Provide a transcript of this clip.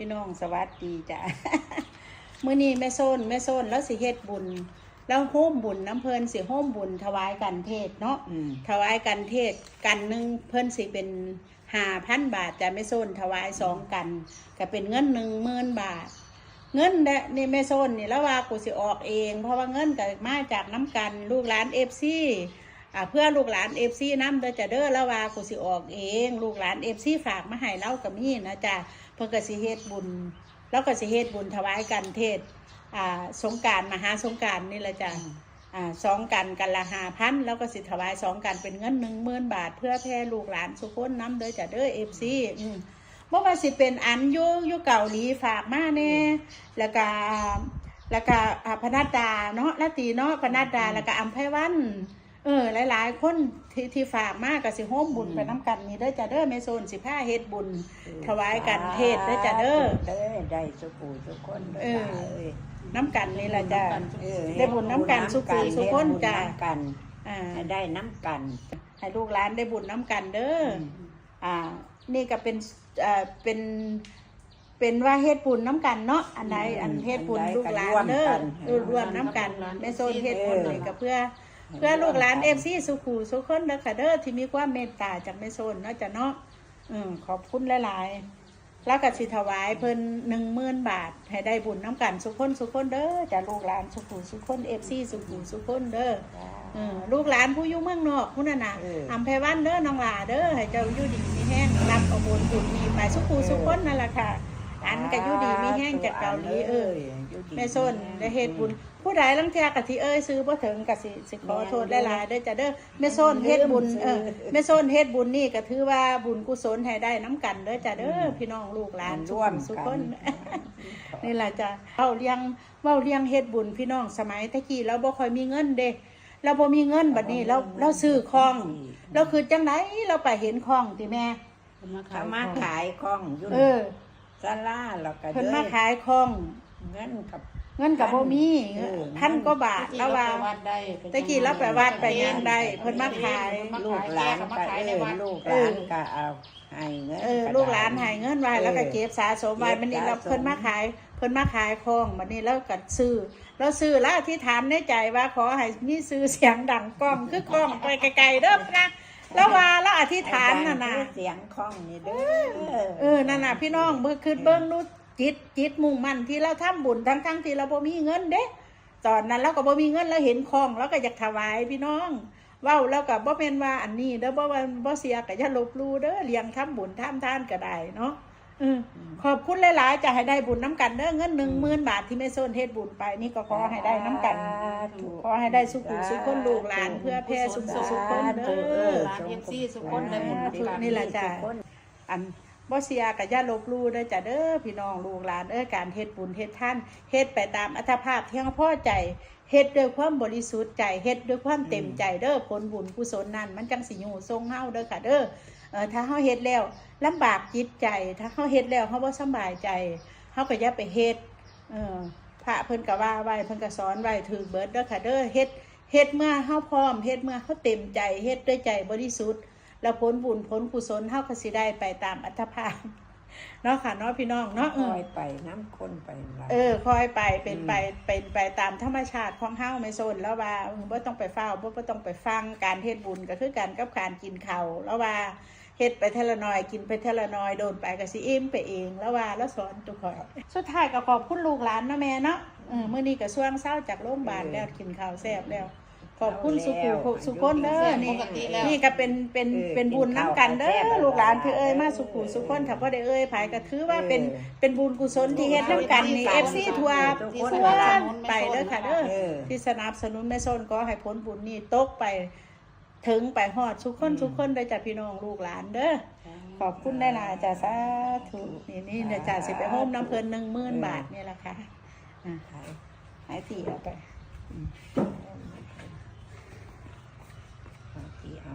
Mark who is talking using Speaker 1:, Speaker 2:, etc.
Speaker 1: พี่น้องสวัสดีจ้ะมื้อนี้แม่โซนแม่โซนแล้วสิเฮ็ดบุญ แล้วโฮมบุญน้ำเพลินสิโฮมบุญถวายกันเทศเนาะ
Speaker 2: อืม
Speaker 1: ถวายกันเทศกันหนึ่งเพิ่นสิเป็นห้าพันบาทจะไม่โซนถวายสองกันก็เป็นเงินหนึ่งหมื่นบาท เงินเดะนี่ไม่โซนนี่แล้วว่ากูสิออกเอง เพราะว่าเงินก็มาจากน้ำกันลูกหลานเอฟซีอ่า เพื่อลูกหลานเอฟซีน้ำเด้อจะเด้อล้วว่ากูสิออกเอง ลูกหลานเอฟซีฝากมาให้เรากับมีนะจ๊ะเพิ่นก็สิเฮ็ดบุญ แล้วก็สิเฮ็ดบุญถวายกันเทศอ่าสงการมหาสงการนี่แหละจ้ะอ่าสองกันกันละหาพันแล้วก็สิถวายสองกันเป็นเงินหนึ่งหมื่นบาท เพื่อแพร่ลูกหลานสุขนน้ำเด้อจะเด้อเอฟซีเมื่อว่าสิเป็นอันยุยุเก่าหลีฝากมาแน่แล้วก็แล้วก็อ่าพนัดดาเนาะนาตีเนาะพนัดดาแล้วก็อัมไพวัน เออหลาย ๆ คนที่ที่ฝากมาก็สิโฮมบุญไปน้ำกันนี่เด้อจะเด้อเมโซนสิผ้าเฮ็ดบุญ ถวายกันเทศเด้อจ้ะเด้อ
Speaker 2: เด้อได้สุกูสุกคนด้
Speaker 1: เออ
Speaker 2: เอ้ย
Speaker 1: น้ำกันนี่แหละจ้ะ
Speaker 2: เออ
Speaker 1: ได้บุญน้ำกันสุกูสุกคนจ้ะ
Speaker 2: ได้บุญน้ำกัน
Speaker 1: อ่า
Speaker 2: ให้ได้น้ำกัน
Speaker 1: ให้ลูกหลานได้บุญน้ำกันเด้อออ่า นี่ก็เป็นเอ่อเป็นเป็นว่าเฮ็ดบุญน้ำกันเนาะอันใดอันเฮ็ดบุญลูกหลานเด้อเออรวมน้ำกันแม่โซนเฮ็ดบุญนี่ก็เพื่อ เพื่อลูกหลานเอฟซีสุขูสุขคนเด้อค่ะเด้อที่มีความเมตตาจากแม่โซนเนาะจ้ะเนาะอืมขอบคุณหลายๆแล้วก็สิถวายเพิ่นหนึ่งหมื่นบาท ให้ได้บุญน้ำกันสุขคนสุขคนเด้อจ้ะลูกหลานสุขูสุขคนเอฟซีสุขูสุขคนเด้อเออลูกหลานผู้อยู่เมืองนอกผู้นั่นน่ะ
Speaker 2: เออ
Speaker 1: อำไพวันเด้อน้องหลาเด้อให้เจ้าอยู่ดีมีแห้งรับเอาบุญบุญมีไปสุขูสุขคนนั่นแหละค่ะ อันก็อยู่ดีมีแห้งจากเกาหลีเออ
Speaker 2: อยู่ดี
Speaker 1: แม่ส้นได้เฮ็ดบุญ ผู้ใดลังเทียกะที่เอ้ยซื้อบ่ถึงกะสิสิขอโทษหลายๆเด้อจ้ะเด้อแม่ส้นเฮ็ดบุญเออแม่ส้นเฮ็ดบุญนี่ก็ถือว่าบุญกุศลให้ได้น้ำกันเด้อจ้ะเด้อพี่น้องลูกหลาน
Speaker 2: ร่วม
Speaker 1: สุข
Speaker 2: กั
Speaker 1: คนนนี่แหละจ้ะเว้าเลี้ยงเว้าเลี้ยงเฮ็ดบุญพี่น้องสมัยตะกี้เราบ่ค่อยมีเงินเด้เราบ่มีเงินบัดนี้เราเราซื้อของเราคือจังไดเราไปเห็นของติแม่
Speaker 2: เขามาขายของอยู่
Speaker 1: เออ
Speaker 2: ซาลาแล้วก็
Speaker 1: เพิ่น
Speaker 2: ด้
Speaker 1: มาขายของ
Speaker 2: เงินกับ
Speaker 1: เงินก็บ่มี
Speaker 2: เออ
Speaker 1: พันกว่าบาทแล้วว่า ตะกี้เราไปวัดไปยังได้เพิ่นมาขาย
Speaker 2: ลูกหลานก็เออลูกหลานก็เอาให้เงิน
Speaker 1: เออลูกหลานใหายเงินไว้แล้วก็เก็บสะสมไว้
Speaker 2: เก็บ
Speaker 1: มันนี่เรา
Speaker 2: สะสม
Speaker 1: เพิ่นมาขายเพิ่นมาขายของมันนี่เราก็ซื้อเราซื้อแล้วอธิษฐานในใจว่าขอให้มีซื้อเสียงดังกล้องคือกล้องไปไกลๆเด้อนะ แล้วว่าแล้วอธิษฐานน่ะนะ
Speaker 2: ให้ดังคือเสียงของนี่เด้อ
Speaker 1: เออนั่นน่ะพี่น้องเบิ่งคือเบิ่งนู้จิตจิตมุ่งมั่นที่เราทำบุญทั้งๆที่เราบ่มีเงินเด้ตอนนั้นเราก็บ่มีเงินเราเห็นของเราก็อยากถวายพี่น้องเว้าแล้วก็บ่เป็นว่าอันนี้เด้อบ่ว่าบ่เสียก็อย่าลบหลู่เด้อเลี้ยงทำบุญทำทานก็ได้เนาะเออ ขอบคุณหลายๆ จะให้ได้บุญน้ำกันเด้อเงิน10,000บาทที่แม่โซนเฮ็ดบุญไป นี่ก็ขอให้ได้น้ำกัน ขอให้ได้สุขุสุขคนลูกหลานเพื่อแพร่สุขสุขคนเด้อ
Speaker 3: หลานเอฟซีสุขคนได้บุญ
Speaker 1: สาธุนี่แหละจ้ะอันบ่เสียกับย่าลบหลู่เด้อจ้ะเด้อพี่น้องลูกหลานเอ้ยการเฮ็ดบุญเฮ็ดท่านเฮ็ดไปตามอัตภาพที่เฮาพอใจเฮ็ดด้วยความบริสุทธิ์ใจเฮ็ดด้วยความเต็มใจเด้อผลบุญกุศลนั้นมันจังสิอยู่ทรงเฮาเด้อค่ะเด้อ เออถ้าเฮาเฮ็ดแล้วลำบากจิตใจ ถ้าเฮาเฮ็ดแล้วเฮาบ่สำบายใจเฮาก็อย่าไปเฮ็ดเออพระเพิ่นก็ว่าไว้เพิ่นก็สอนไว้ถือเบิดเด้อค่ะเด้อเฮ็ดเฮ็ดเมื่อเฮาพร้อมเฮ็ดเมื่อเฮาเต็มใจเฮ็ดด้วยใจบริสุทธิ์แล้วผลบุญผลกุศลเฮาก็สิได้ไปตามอัตภาพเนาะค่ะเนาะพี่น้องเนาะ
Speaker 2: ค
Speaker 1: เอ
Speaker 2: อ
Speaker 1: อย
Speaker 2: ไปน้ำคนไปหลาย
Speaker 1: เออคอยไปเป็น
Speaker 2: อืม
Speaker 1: ไปเป็นไปตามธรรมชาติของเฮาไม่สนแล้วว่าเออบ่ต้องไปเฝ้าบ่บ่ต้องไปฟังการเฮ็ดบุญก็คือการกับการกินข้าวแล้วว่า เฮ็ดไปเทละน้อยกินไปเทละน้อยโดนไปก็สิอิ่มไปเองแล้วว่าแล้วสอนทุกคนสุดท้ายก็ขอบคุณลูกหลานนะแม่เนาะเออมื้อนี้ก็ช่วงเช้าจากโรงพยาบาลแล้วกินข้าวแซ่บแล้ว ขอบคุณสุขุสุขคนเด้อนี่
Speaker 3: ปกติแล้ว
Speaker 1: นี่ก็เป็นเป็น
Speaker 2: เออ
Speaker 1: เป็นบุญน้ำกันเด้
Speaker 2: กินข้าว
Speaker 1: อลูกหลานที่เอ้ยมาสุขุสุขคนถ้าบ่ได้เอ้ยไผก็ถือว่าเป็นเป็นบุญกุศลที่เฮ็ดน้ำกันนี่ FC ทั่วทั่วไปเด้อค่ะเด้อ
Speaker 2: เออ
Speaker 1: ที่สนับสนุนแม่โซนก็ให้ผลบุญนี่ตกไป ถึงไปฮอดทุกคนทุกคนได้อจ้ะพี่น้องลูกหลานเด้อขอบคุณได้หลายจ้ะสาธุนี่นี่เดี๋ยวจ้ะสิไปโฮมน้ำเพลินหนึ่งหมื่นบาทนี่แหละค่ะอะหายตีเอาไป
Speaker 2: เอาที่เอา